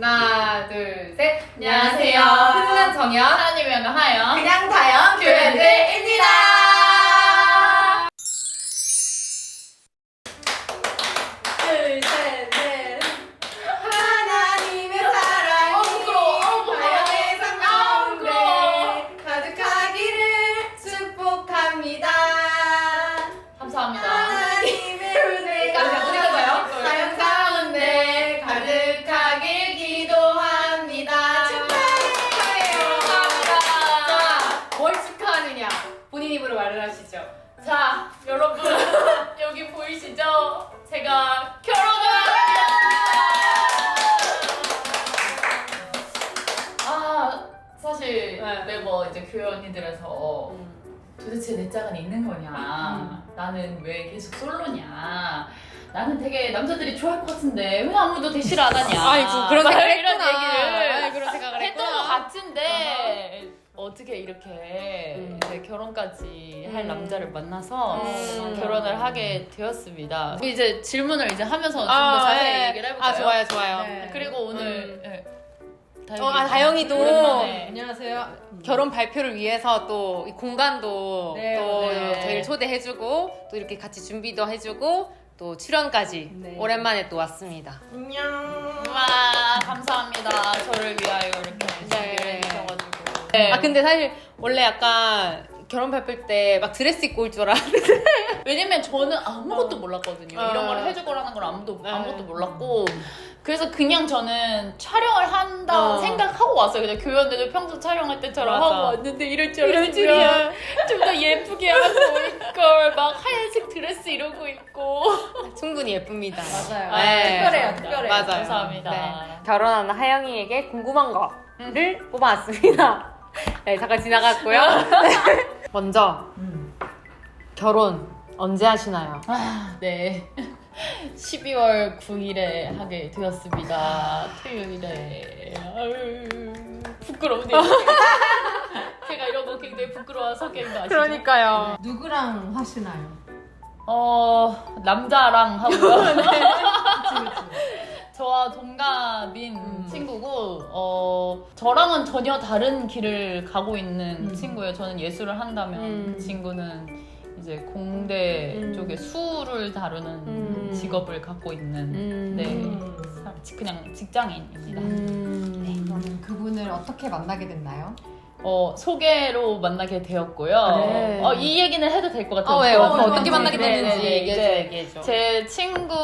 하나, 둘, 셋. 안녕하세요. 훈훈한 정연. 하나님의 영광 하여 그냥 다연 자, 여러분 여기 보이시죠? 제가 결혼을 합니다. 아, 사실 네. 매번 이제 교회 언니들에서 도대체 내 짝은 있는 거냐? 음. 나는 왜 계속 솔로냐? 나는 되게 남자들이 좋아할 것 같은데 왜 아무도 대시를 안 하냐? 아이고 그런 막 생각을 이런 했구나. 얘기를 아이, 그런 생각을 했던 것 했구나. 같은데 어떻게 이렇게 음. 이제 결혼까지 할 음. 남자를 만나서 음. 결혼을 하게 되었습니다. 이제 질문을 이제 하면서 좀 더 아, 자세히 네. 얘기를 해볼까요? 아 좋아요 좋아요. 네. 그리고 오늘 음. 네. 어, 아, 다영이도 오랜만에 안녕하세요. 결혼 발표를 위해서 또이 공간도 네, 또 네. 저희를 초대해주고 또 이렇게 같이 준비도 해주고 또 출연까지 네. 오랜만에 또 왔습니다. 안녕. 와 감사합니다. 저를 위하여 이렇게 네. 준비를 해주셔가지고. 네. 아 근데 사실 원래 약간 결혼 발표 때 막 드레스 입고 올 줄 알았는데 왜냐면 저는 아무것도 몰랐거든요. 어. 이런 걸 해줄 거라는 걸 아무도 네. 아무것도 몰랐고 그래서 그냥 저는 촬영을 한다 어. 생각하고 왔어요. 그냥 교연들도 평소 촬영할 때처럼 맞아. 하고 왔는데 이럴 줄 이럴 알았으면. 좀 더 예쁘게 하고 올걸 막 하얀색 드레스 이러고 있고 충분히 예쁩니다. 맞아요. 네. 특별해요, 특별해요. 맞아요. 감사합니다. 네. 결혼하는 하영이에게 궁금한 거를 뽑아왔습니다. 네, 잠깐 지나갔고요. 네. 먼저 결혼 언제 하시나요? 아, 네. 12월 9일에 하게 되었습니다. 토요일에. 아유, 부끄럽네요. 제가 이런 거 굉장히 부끄러워서 게임 거 아시죠? 그러니까요. 누구랑 하시나요? 어, 남자랑 하고요. 그치, 그치. 저와 동갑인 음. 친구고, 어, 저랑은 전혀 다른 길을 가고 있는 음. 친구예요. 저는 예술을 한다면 음. 그 친구는 이제 공대 음. 쪽에 수를 다루는 음. 직업을 갖고 있는 음. 네. 음. 사- 그냥 직장인입니다. 음. 그럼 그분을 어떻게 만나게 됐나요? 어, 소개로 만나게 되었고요. 네. 어, 이 얘기는 해도 될 것 같아요. 어, 왜요? 어, 어떻게 네, 만나게 네, 됐는지 네, 얘기해줘, 네. 얘기해줘. 제 친구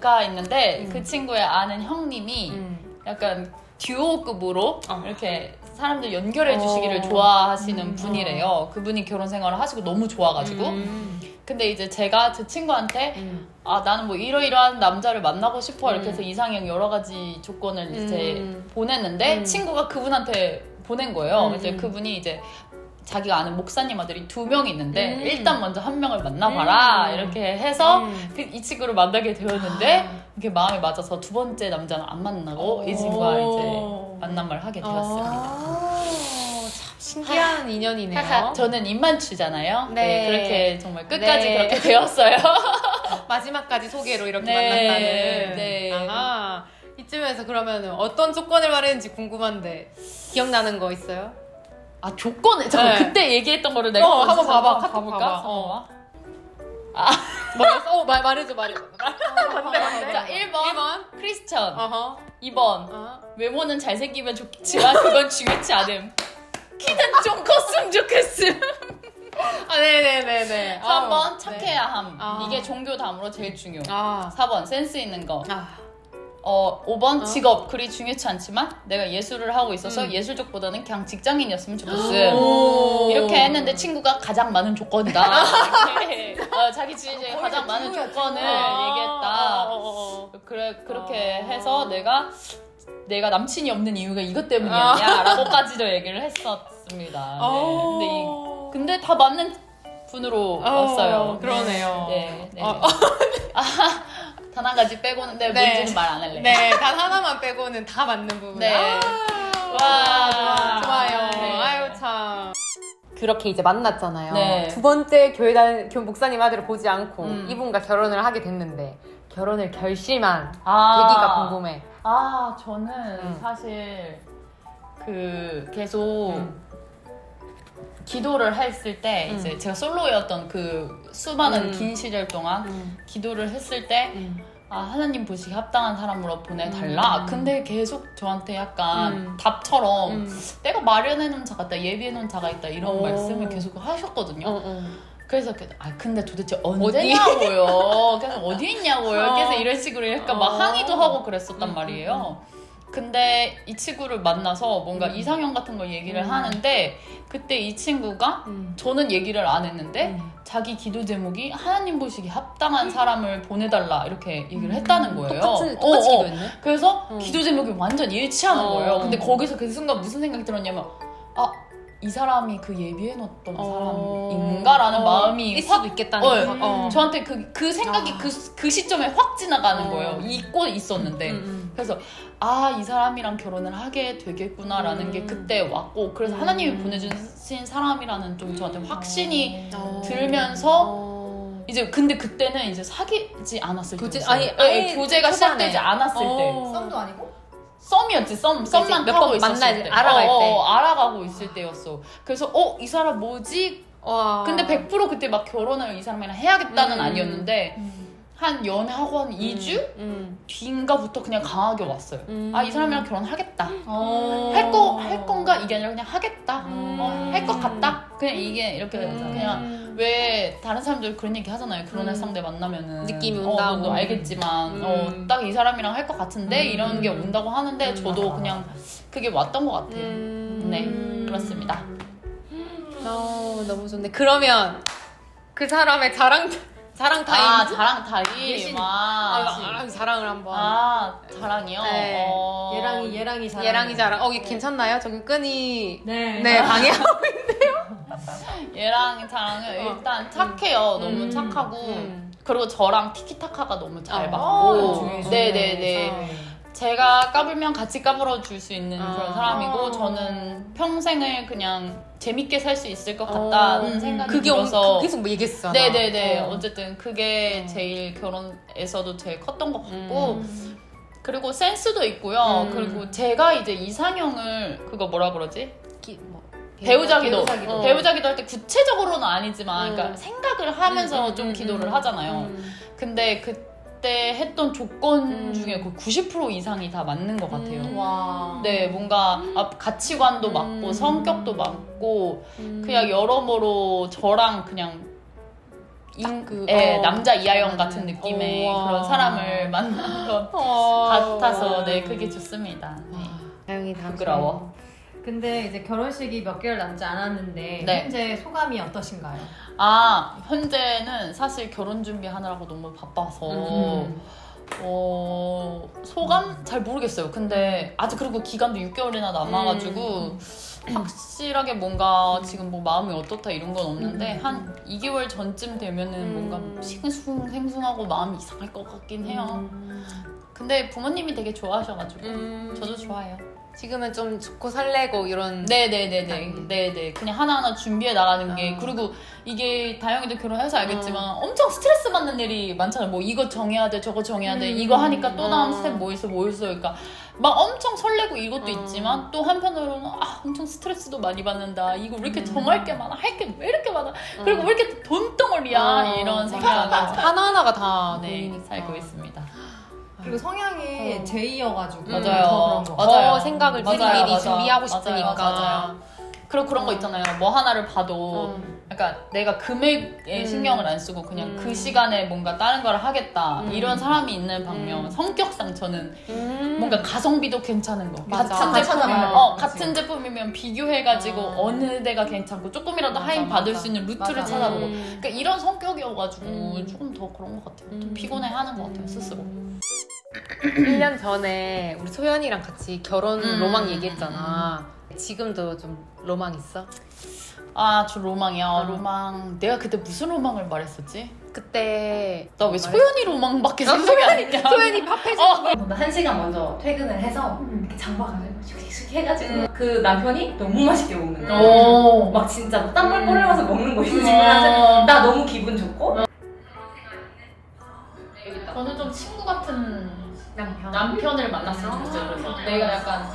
가 있는데 음. 그 친구의 아는 형님이 음. 약간 듀오급으로 어. 이렇게 사람들 연결해 주시기를 어. 좋아하시는 음, 분이래요. 그분이 결혼 생활을 하시고 너무 좋아가지고. 음. 근데 이제 제가 제 친구한테 음. 아 나는 뭐 이러이러한 남자를 만나고 싶어 이렇게 음. 해서 이상형 여러 가지 조건을 이제 음. 보냈는데 음. 친구가 그분한테 보낸 거예요. 음. 이제 그분이 이제 자기가 아는 목사님 아들이 두 명 있는데 음. 일단 먼저 한 명을 만나봐라 음. 이렇게 해서 음. 그- 이 친구를 만나게 되었는데 아. 이게 마음이 맞아서 두 번째 남자는 안 만나고 이 친구와 이제 만남을 하게 되었습니다. 아, 참 신기한 인연이네요. 하하, 저는 입만추잖아요. 네. 네. 그렇게 정말 끝까지 네. 그렇게 되었어요. 마지막까지 소개로 이렇게 네, 만났다는. 네. 아하. 이쯤에서 그러면 어떤 조건을 말했는지 궁금한데 기억나는 거 있어요? 아 조건을 잠깐 네. 그때 얘기했던 거를 내가 어, 한번 봐봐. 카톡 가볼까? 봐봐. 어. 뭐였어? 어, 말, 말해줘, 말해줘. 자 1번, 크리스천 어허. 2번 어. 외모는 잘생기면 좋지만 그건 중요치 않음 키는 좀 컸으면 좋겠음 아, 네네네네. 3번 어, 착해야 함 아. 이게 종교 다음으로 제일 중요 아. 4번 센스 있는 거 아. 어, 5번 어? 직업 그리 중요치 않지만 내가 예술을 하고 있어서 음. 예술 쪽보다는 그냥 직장인이었으면 좋겠음 오. 이렇게 했는데 친구가 가장 많은 조건이다 이렇게 어, 자기 주위에 가장 많은 조건을. 얘기했다 어, 어, 어, 어. 그래 그렇게 어. 해서 내가 내가 남친이 없는 이유가 이것 아. 때문이었냐라고까지도 얘기를 했었습니다. 네. 근데, 이, 어. 근데 다 맞는 분으로 어, 왔어요. 그러네요. 네, 네. 어, 단 한 가지 빼고는 네, 네. 뭔지는 말 안 할래. 네, 단 하나만 빼고는 다 맞는 부분. 네. 아, 와. 좋아요. 네. 아유 참. 그렇게 이제 만났잖아요. 네. 두 번째 교회 단 교 목사님 아들을 보지 않고 음. 이분과 결혼을 하게 됐는데 결혼을 결심한 아. 계기가 궁금해. 아 저는 음. 사실 그 계속 음. 기도를 했을 때 음. 이제 제가 솔로였던 그 수많은 음. 긴 시절 동안 음. 기도를 했을 때 음. 아, 하나님 보시기 합당한 사람으로 보내달라. 음. 근데 계속 저한테 약간 음. 답처럼 음. 내가 마련해놓은 자가 있다, 예비해놓은 자가 있다 이런 오. 말씀을 계속 하셨거든요. 어, 어. 그래서 그- 아 근데 도대체 언제냐고요. 그래서 어디 있냐고요. 어. 그래서 이런 식으로 약간 막 어. 항의도 하고 그랬었단 음, 말이에요. 근데 이 친구를 만나서 뭔가 음. 이상형 같은 걸 얘기를 음. 하는데 그때 이 친구가 음. 저는 얘기를 안 했는데 음. 자기 기도 제목이 하나님 보시기 합당한 사람을 보내달라 이렇게 얘기를 했다는 거예요. 똑같은 어, 똑같이 어. 기도했네. 그래서 어. 기도 제목이 완전 일치하는 어. 거예요. 근데 거기서 그 순간 무슨 생각이 들었냐면 아 이 사람이 그 예비해놓던 어. 사람인가라는 어. 마음이 있을 확 수도 있겠다는 어, 거. 어. 저한테 그, 그 생각이 아. 그, 그 시점에 확 지나가는 어. 거예요. 잊고 있었는데. 음, 음. 그래서 아, 이 사람이랑 결혼을 하게 되겠구나라는 음. 게 그때 왔고 그래서 음. 하나님이 보내주신 사람이라는 좀 저한테 확신이 어. 들면서 어. 이제 근데 그때는 이제 사귀지 않았을 교제- 때 아니, 아예 교제가 초반에. 시작되지 않았을 때 어. 썸도 아니고? 썸이었지 썸 썸만 몇 타고 번 있었을 만나야 때 돼, 알아갈 어, 때. 어, 알아가고 있을 때였어 그래서 어 이 사람 뭐지 와. 근데 100% 그때 막 결혼을 이 사람이랑 해야겠다는 음. 아니었는데 한 연애하고 한 2주 음. 뒤인가부터 그냥 강하게 왔어요. 음. 아이 사람이랑 결혼하겠다. 어. 할거 할 건가 이게 아니라 그냥 하겠다. 음. 어, 할것 같다. 그냥 이게 이렇게 음. 그냥 왜 다른 사람들 그런 얘기 하잖아요. 결혼할 음. 상대 만나면은 느낌이 어, 온다고. 너도 알겠지만 음. 어, 딱 이 사람이랑 할 것 같은데 음. 이런 게 온다고 하는데 음. 저도 맞아, 그냥 그게 왔던 것 같아요. 음. 네, 그렇습니다. 어, 너무 좋네. 그러면 그 사람의 자랑 자랑 타임. 아 자랑 타임. 아, 아, 아, 자랑을 한번. 아 자랑이요. 네. 어. 얘랑이 얘랑이 잘. 얘랑이 자랑. 어, 이게 괜찮나요? 저기 끈이 네. 네 방해. 얘랑 자랑은 어. 일단 착해요. 너무 음. 착하고 음. 그리고 저랑 티키타카가 너무 잘 어. 맞고. 어, 네네네. 중요해. 제가 까불면 같이 까불어 줄 수 있는 아. 그런 사람이고 저는 평생을 그냥 재밌게 살 수 있을 것 같다는 어. 생각이 그게 엄- 들어서. 그 계속 뭐 얘기했어. 네네네. 어. 어. 쨌든 그게 어. 제일 결혼에서도 제일 컸던 것 같고 음. 그리고 센스도 있고요. 음. 그리고 제가 이제 이상형을 그거 뭐라 그러지? 기- 뭐, 배우자기도 배우자기도. 어. 배우자기도 할 때 구체적으로는 아니지만 음. 그러니까 생각을 하면서 음, 좀 음, 기도를 음, 하잖아요. 음. 근데 그때 했던 조건 음. 중에 거의 90% 이상이 다 맞는 것 같아요. 음. 와. 네, 뭔가 아, 가치관도 음. 맞고 성격도 맞고 음. 그냥 여러모로 저랑 그냥 인, 그, 예, 어. 남자 이하영 음. 같은 느낌의 우와. 그런 사람을 만난 것 어. 같아서 네 그게 좋습니다. 네. 다영이 다음 부끄러워. 근데 이제 결혼식이 몇 개월 남지 않았는데 네. 현재 소감이 어떠신가요? 아 현재는 사실 결혼 준비하느라고 너무 바빠서 음. 어, 소감 잘 모르겠어요. 근데 아직 그리고 기간도 6개월이나 남아가지고 음. 확실하게 뭔가 지금 뭐 마음이 어떻다 이런 건 없는데 음. 한 2개월 전쯤 되면은 음. 뭔가 싱숭생숭하고 마음이 이상할 것 같긴 해요. 음. 근데 부모님이 되게 좋아하셔가지고 음. 저도 좋아해요. 지금은 좀 좋고 설레고 이런 네네네네. 네네. 그냥 하나하나 준비해 나가는 게. 아. 그리고 이게 다영이도 결혼해서 알겠지만 엄청 스트레스 받는 일이 많잖아요. 뭐 이거 정해야 돼, 저거 정해야 돼. 음. 이거 하니까 또 다음 어. 스텝 뭐 있어, 뭐 있어. 그러니까 막 엄청 설레고 이것도 어. 있지만 또 한편으로는 아, 엄청 스트레스도 많이 받는다. 이거 왜 이렇게 음. 정할 게 많아? 할 게 왜 이렇게 많아? 그리고 왜 이렇게 돈덩어리야? 어, 이런. 생각을 하나하나가 다 네, 보이니까. 살고 있습니다. 그리고 성향이 어. 제이여가지고 맞아요. 더 그런 거. 맞아요. 더 생각을 맞아요, 미리미리 맞아요. 준비하고 맞아요, 싶으니까. 맞아요. 그리고 그런 거 어. 있잖아요. 뭐 하나를 봐도 음. 그러니까 내가 금액에 음. 신경을 안 쓰고 그냥 음. 그 시간에 뭔가 다른 걸 하겠다 음. 이런 사람이 있는 반면 음. 성격상 저는 음. 뭔가 가성비도 괜찮은 거 맞아. 같은 제품이면. 어. 같은 제품이면 비교해가지고 어. 어. 느 데가 괜찮고 조금이라도 맞아, 할인 받을 맞아. 수 있는 루트를 맞아. 찾아보고 음. 그러니까 이런 성격이어가지고 음. 조금 더 그런 것 같아요 좀 음. 피곤해하는 것 같아요 스스로 1년 전에 우리 소연이랑 같이 결혼 음. 로망 얘기했잖아. 지금도 좀 로망 있어? 아 저 로망이요 어. 로망 내가 그때 무슨 로망을 말했었지? 그때 나 왜 소연이 로망밖에 생각이 안 나? 소연이 밥 해줘. 한 시간 먼저 퇴근을 해서 이렇게 장박을 슉슉슉 해가지고 그 남편이 너무 맛있게 먹는 거야. 오. 막 진짜 땀을 뿌리면서 먹는 거 있지. 음. 그래서 나 너무 기분 좋고 친구 같은 남편. 남편을 만났으면 좋겠어요. 그래서 내가 약간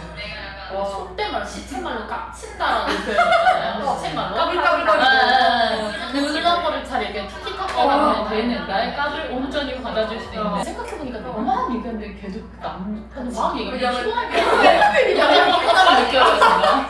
어, 속된 말로 시체말로 깝친다라는 표현 있잖아요. 시체말로 까불까불거리고. 아, 잘 이렇게 티키타카가 되는 나의 까불 온전히 받아줄 수 있는 생각해보니까 너만 얘기하는데 계속 남편은 막 얘기하면 피곤하게 약간 피곤함을 느껴요 나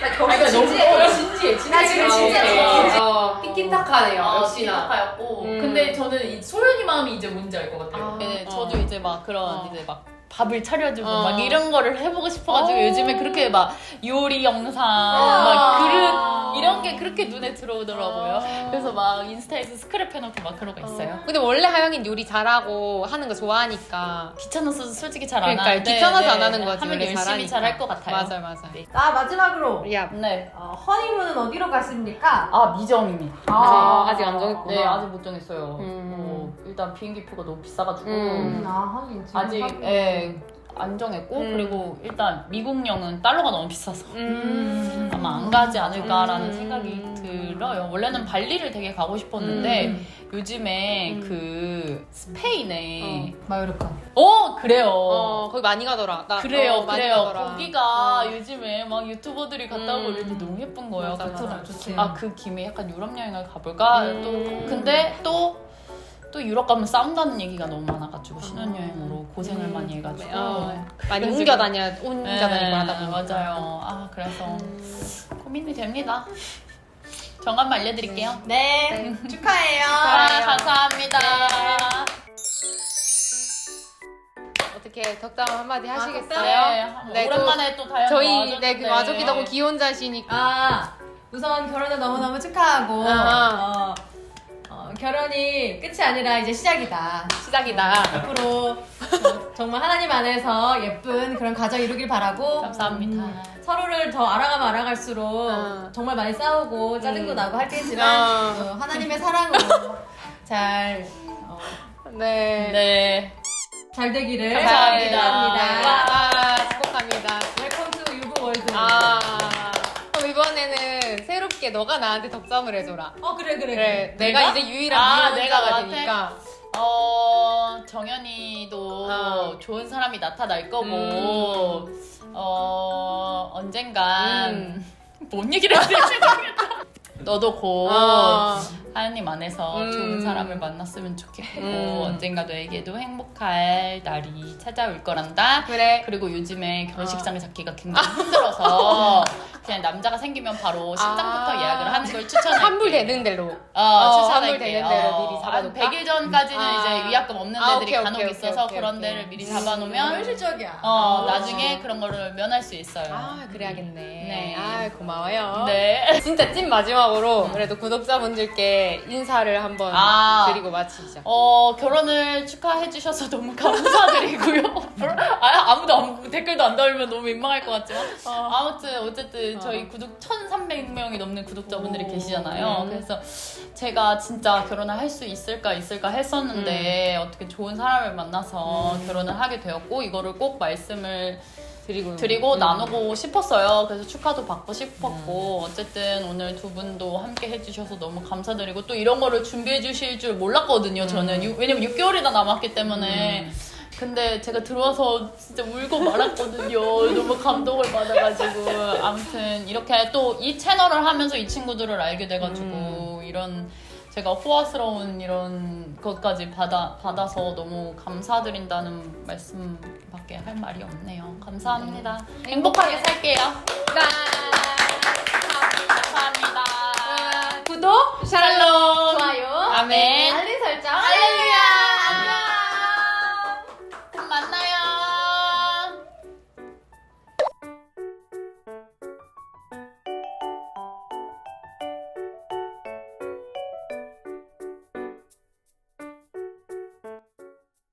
제가 거기 그러니까 너무 어, 진지해 진지해 나 지금 진짜 진지해. 어, 티키타카네요. 어, 역시나. 티키타카였고 음. 근데 저는 이 소연이 마음이 이제 뭔지 알 것 같아요. 아. 네, 어. 저도 이제 막 그런 어. 이제 막 밥을 차려주고 어. 막 이런 거를 해보고 싶어가지고 어. 요즘에 그렇게 막 요리 영상 아. 막 그릇 이런 게 그렇게 눈에 들어오더라고요. 아. 그래서 막 인스타에서 스크랩 해놓고 막 그런 거 있어요. 근데 원래 하영이는 요리 잘하고 하는 거 좋아하니까. 귀찮아서 솔직히 잘 안 그러니까 하는데 귀찮아서 안 하는 거지. 하면 원래 열심히 잘하니까. 잘 할 것 같아요. 맞아요, 맞아요. 네. 아 마지막으로 야, 네. 어, 허니문은 어디로 갔습니까? 아 미정입니다. 아, 아직 안 정했구나. 네 아직 못 정했어요. 음. 어, 일단 비행기 표가 너무 비싸가지고 음. 아 하긴 지금 아직 하긴. 예, 안 정했고 음. 그리고 일단 미국령은 달러가 너무 비싸서 음. 아마 안 가지 않을까라는 음. 생각이 들어요. 원래는 발리를 되게 가고 싶었는데 음. 요즘에 음. 그 스페인에 마요르카. 어, 그래요. 어, 거기 많이 가더라. 나, 그래요, 어, 많이 그래요. 가더라. 거기가 어. 요즘에 막 유튜버들이 갔다 오고 음. 이러는데 너무 예쁜 거예요. 맞아, 맞아. 좋지. 아, 그 김에 약간 유럽 여행을 가볼까? 음. 또 근데 또 또 유럽 가면 싸운다는 얘기가 너무 많아가지고 신혼여행으로 고생을 음. 많이 해가지고 어, 많이 그래가지고- 옮겨 다녀, 옮겨 네, 다니고 하다 보니까. 맞아요. 아 그래서 음. 고민이 됩니다. 정답만 알려드릴게요. 네, 축하해요. 아, 감사합니다. 어떻게 덕담 한마디 하시겠어요? 네, 네, 오랜만에 또 다현 저희 네, 그 와족이 너무 귀혼자시니까. 아 우선 결혼을 너무 너무 축하하고 아. 어, 어, 결혼이 끝이 아니라 이제 시작이다. 시작이다. 앞으로 어, 정말 하나님 안에서 예쁜 그런 가정 이루길 바라고 감사합니다. 음, 서로를 더 알아가면 알아갈수록 어. 정말 많이 싸우고 짜증도 음. 나고 할 때지만 어. 어, 하나님의 사랑으로 잘, 어, 네. 네. 잘 되기를 감사합니다. 바랍니다. 아, 축복합니다. 웰컴 투 유부 월드. 아. 그럼 새롭게 너가 나한테 덕담을 해줘라. 어 그래 그래. 그래, 내가? 이제 유일한 아, 미혼자가 내가 너한테? 되니까. 어 정연이도 어. 좋은 사람이 나타날 거고 음. 어 언젠간 음. 뭔 얘기를 해야 될지 모르겠다. 너도 곧 어. 하나님 안에서 음. 좋은 사람을 만났으면 좋겠고 음. 언젠가 너에게도 행복할 날이 찾아올 거란다. 그래. 그리고 요즘에 결혼식장을 어. 잡기가 굉장히 힘들어서 그냥 남자가 생기면 바로 식장부터 아. 예약을 하는 걸 추천할게. 환불 되는 대로. 어, 어, 추천할게. 환불 되는 대로 미리 잡아놓을까? 한 100일 전까지는 아. 이제 위약금 없는 아, 데들이 오케이, 간혹 오케이, 있어서 오케이, 그런 오케이. 데를 미리 음, 잡아놓으면 현실적이야. 어, 어. 나중에 그런 거를 면할 수 있어요. 아, 그래야겠네. 네. 아, 고마워요. 네. 진짜 찐 마지막으로 그래도 구독자분들께 인사를 한번 아. 드리고 마치자. 어, 결혼을 축하해 주셔서 너무 감사드리고요. 아, 아무도 안- 댓글도 안 달면 너무 민망할 것 같지만. 아무튼, 어쨌든 어. 저희 구독 1,300명이 넘는 구독자분들이 오. 계시잖아요. 음. 그래서 제가 진짜 결혼을 할 수 있을까, 있을까 했었는데, 어떻게 좋은 사람을 만나서 음. 결혼을 하게 되었고, 이거를 꼭 말씀을 드리고 드리고 음. 나누고 싶었어요. 그래서 축하도 받고 싶었고 어쨌든 오늘 두 분도 함께 해주셔서 너무 감사드리고 또 이런 거를 준비해 주실 줄 몰랐거든요. 저는 유- 왜냐면 6개월이나 남았기 때문에. 근데 제가 들어와서 진짜 울고 말았거든요. 너무 감동을 받아가지고. 아무튼 이렇게 또 이 채널을 하면서 이 친구들을 알게 돼가지고 음. 이런 제가 호화스러운 이런 것까지 받아, 받아서 너무 감사드린다는 말씀밖에 할 말이 없네요. 감사합니다. 네. 행복하게 살게요. 네. 감사합니다. 아, 구독, 샬롬!